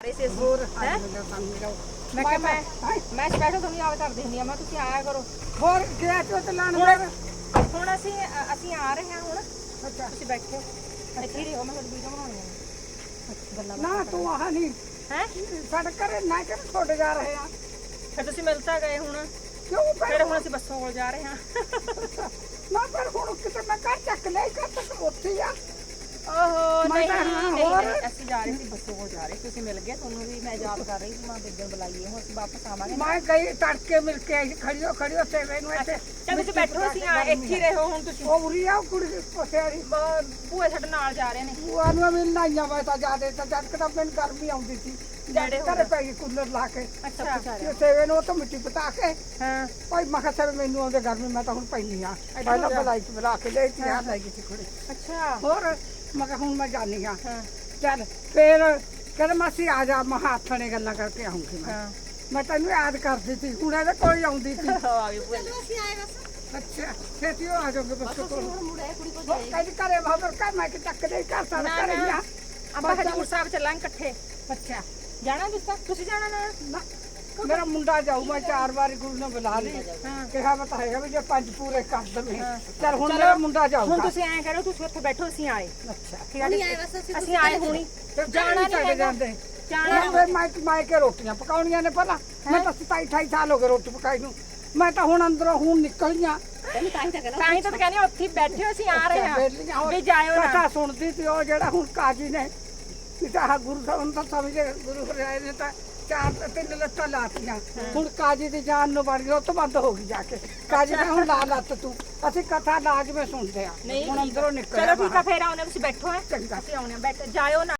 ਰਹੇ ਸੀ ਅਸੀਂ ਹੋਰ ਹੈਂ? ਮੈਂ ਕਿਹਾ ਮੈਂ ਮੈਂ ਸਪੈਸ਼ਲ ਤੁਹਾਨੂੰ ਯਾਦ ਕਰਦੀ ਹੁੰਦੀ ਆ ਮੈਂ ਤੁਸੀਂ ਆਇਆ ਕਰੋ। ਹੋਰ ਗਿਆ ਤੋ ਤੇ ਲਾਣ ਹੁਣ ਅਸੀਂ ਅਸੀਂ ਆ ਰਹੇ ਹਾਂ ਹੁਣ। ਅੱਛਾ। ਤੁਸੀਂ ਬੈਠੋ। ਇੱਥੇ ਰਹੋ ਮੈਂ ਤੁਹਾਡੀ ਵੀਡੀਓ ਬਣਾਉਣੀ ਹੈ ਨਾ ਤੂੰ ਆਹ ਨਹੀਂ। ਹੈ? ਸਾਡੇ ਘਰੇ ਨਾ ਕਿ ਛੋੜ ਜਾ ਰਹੇ ਆ? ਫਿਰ ਤੁਸੀਂ ਮਿਲ ਤਾਂ ਗਏ ਹੁਣ। ਕਿਉਂ ਫਿਰ ਹੁਣ ਅਸੀਂ ਬੱਸੋਂ ਕੋਲ ਜਾ ਰਹੇ ਹਾਂ। ਨਾ ਪਰ ਹੁਣ ਕਿਤੇ ਮੈਂ ਘਰ ਚੱਕ ਲਿਆ ਕਰ ਤੱਕ ਉੱਥੇ ਆ। ਓਹੋ ਮੈਂ ਨਹੀਂ ਤਾਂ ਨਹੀਂ ਹੋਰ- ਨਹੀਂ, ਅਸੀਂ ਜਾ ਰਹੇ ਸੀ ਬੱਸੋਂ ਕੋਲ ਜਾ ਰਹੇ ਸੀ ਤੁਸੀਂ ਮਿਲ ਗਏ ਤੁਹਾਨੂੰ ਵੀ ਮੈਂ ਯਾਦ ਕਰ ਰਹੀ ਸੀ ਮੈਂ ਬਿੱਗਨ ਬੁਲਾਈਏ ਹੁਣ ਅਸੀਂ ਵਾਪਸ ਆਵਾਂਗੇ ਮੈਂ ਗਈ ਤੜਕੇ ਮਿਲ ਕੇ ਆਈ ਖੜਿਓ ਖੜਿਓ ਤੇ ਮੈਨੂੰ ਇੱਥੇ। ਚੱਲ ਤੁਸੀਂ ਬੈਠੋ ਅਸੀਂ ਆ ਇੱਥੇ ਹੀ ਰਹੋ ਹੁਣ ਤੁਸੀਂ। ਉਹ ਉਰੀ ਆ ਉਹ ਕੁੜੀ ਕੋਸੇ ਵਾਲੀ। ਬ- ਭੂਆ ਸਾਡੇ ਨਾਲ ਜਾ ਰਹੇ ਨੇ। ਉਹ ਨੂੰ ਵੀ ਨਾਈਆਂ ਵਾ ਤਾਂ ਜਾਦੇ ਤਾਂ ਜਦ ਕਦਾ ਮੈਨੂੰ ਗਰਮੀ ਆਉਂਦੀ ਸੀ। ਜਿਹੜੇ ਘਰੇ ਪੈ ਗਈ ਕੂਲਰ ਲਾ ਕੇ। ਅੱਛਾ। ਤੇ ਸੇਵੇ ਨੂੰ ਉਹ ਤਾਂ ਮਿੱਟੀ ਪਟਾ ਕੇ। ਹਾਂ। ਭਾਈ ਮੈਂ ਕਿਹਾ ਸੇਵੇ ਮੈਨੂੰ ਆਉਂਦੇ ਗਰਮੀ ਮੈਂ ਤਾਂ ਹੁਣ ਪੈਣੀ ਆ ਪਹਿਲਾਂ ਬਲਾਈ ਚ ਬੁਲਾ ਕੇ ਲੈ ਕੇ ਆ ਲੈ ਗਈ ਸੀ ਕੁੜੀ। ਅੱਛਾ। ਹੋਰ? ਮੈਂ ਕਿਹਾ ਹੁਣ ਮੈਂ ਜਾਣੀ ਆ। ਹਾਂ। ਚੱਲ ਫੇਰ ਕਹਿੰਦਾ ਮਾਸੀ ਆ ਜਾ ਮੈਂ ਹੱਥ ਨੇ ਗੱਲਾਂ ਕਰਕੇ ਆਉਂਗੀ ਮੈਂ। ਹਾਂ। ਮੈਂ ਤੈਨੂੰ ਯਾਦ ਕਰਦੀ ਸੀ ਹੁਣ ਇਹਦੇ ਕੋਈ ਆਉਂਦੀ ਸੀ। ਆ ਗਈ ਭੂਆ ਅੱਛਾ ਛੇਤੀ ਆ ਜਾਓਗੇ ਬਸ ਕੋਲ। ਮੁੰਡਾ ਕੁੜੀ ਕੋਲ ਉਹ ਕਹਿੰਦੀ ਘਰੇ ਬਾਬਰ ਕਰ ਮੈਂ ਕਿ ਚੱਕ ਦੇ ਘਰ ਸਾਡਾ ਨਾ, ਘਰੇ ਹੀ ਆ। ਨਾ। ਆਪਾਂ ਹਜੂਰ ਸਾਹਿਬ ਚੱਲਾਂਗੇ ਇਕੱਠੇ। ਅੱਛਾ। ਜਾਣਾ ਤੁਸੀਂ ਤੁਸੀਂ ਜਾਣਾ ਨਾ ਨਾ, ਮੇਰਾ ਮੁੰਡਾ ਜਾਊ ਮੈਂ ਚਾਰ ਵਾਰੀ ਗੁਰੂ ਨੇ ਬੁਲਾ ਲਈ। ਕਿਹਾ ਮੈਂ ਤਾਂ ਹੈਗਾ ਵੀ ਜੇ ਪੰਜ ਪੂਰੇ ਕਰ ਦਵੇਂ। ਚਲ ਹੁਣ ਮੇਰਾ ਮੁੰਡਾ ਹੁਣ ਜਾਊਗਾ ਤੁਸੀਂ ਐਂ ਕਰੋ ਤੁਸੀਂ ਉੱਥੇ ਬੈਠੋ ਅਸੀਂ ਆਏ। ਅੱਛਾ। ਠੀਕ ਹੈ ਅਸੀਂ ਆਏ ਹੁਣੀ। ਜਾਣਾ ਨਹੀਂ ਜਾਂਦੇ ਜਾਣਾ ਮੈਂ ਫਿਰ ਮੈਂ ਮੈਂ ਕੇ ਰੋਟੀਆਂ ਪਕਾਉਣੀਆਂ ਨੇ ਪਹਿਲਾਂ। ਮੈਂ ਤਾਂ 27 28 ਸਾਲ ਹੋ ਗਏ ਰੋਟੀ ਪਕਾਈ ਨੂੰ। ਮੈਂ ਤਾਂ ਹੁਣ ਅੰਦਰੋਂ ਹੁਣ ਨਿਕਲੀਆਂ। ਤਾਂ ਹੀ ਤਾਂ ਕਹਿੰਦੇ ਉੱਥੇ ਬੈਠੇ ਹੋ, ਅਸੀਂ ਆ ਰਹੇ ਹਾਂ। ਵੀ ਜਾਇਓ ਨਾ। ਕਥਾ ਸੁਣਦੀ ਸੀ ਉਹ ਜਿਹੜਾ ਹੁਣ ਕਾਜੀ ਨੇ ਤਾਂ ਆਹ ਗੁਰੂ ਸਾਹਿਬ ਨੂੰ ਤਾਂ ਸਮਝੇ ਗੁਰੂ ਹਰਿਆਏ ਨੇ ਤਾਂ ਚਾਰ ਤਿੰਨ ਲੱਤਾਂ ਲਾਤੀਆਂ। ਹੁਣ ਕਾਜੀ ਦੀ ਜਾਨ ਨੂੰ ਵੜ ਗਈ ਉਹ ਤੋਂ ਬੰਦ ਹੋ ਗਈ ਜਾ ਕੇ। ਕਾਜੀ ਨੇ ਹੁਣ ਲਾ ਲੱਤ ਤੂੰ। ਅਸੀਂ ਕਥਾ ਲਾਜ਼ਮੀ ਸੁਣਦੇ ਆ। ਹੁਣ ਅੰਦਰੋਂ ਨਿਕਲ ਚਲੋ ਠੀਕ ਆ ਫੇਰ ਆਉਣੇ ਤੁਸੀਂ ਬੈਠੋ ਹੈ। ਚੰਗਾ। ਅਸੀਂ ਆਉਣੇ ਬੈਠ। ਜਾਇਓ ਨਾ।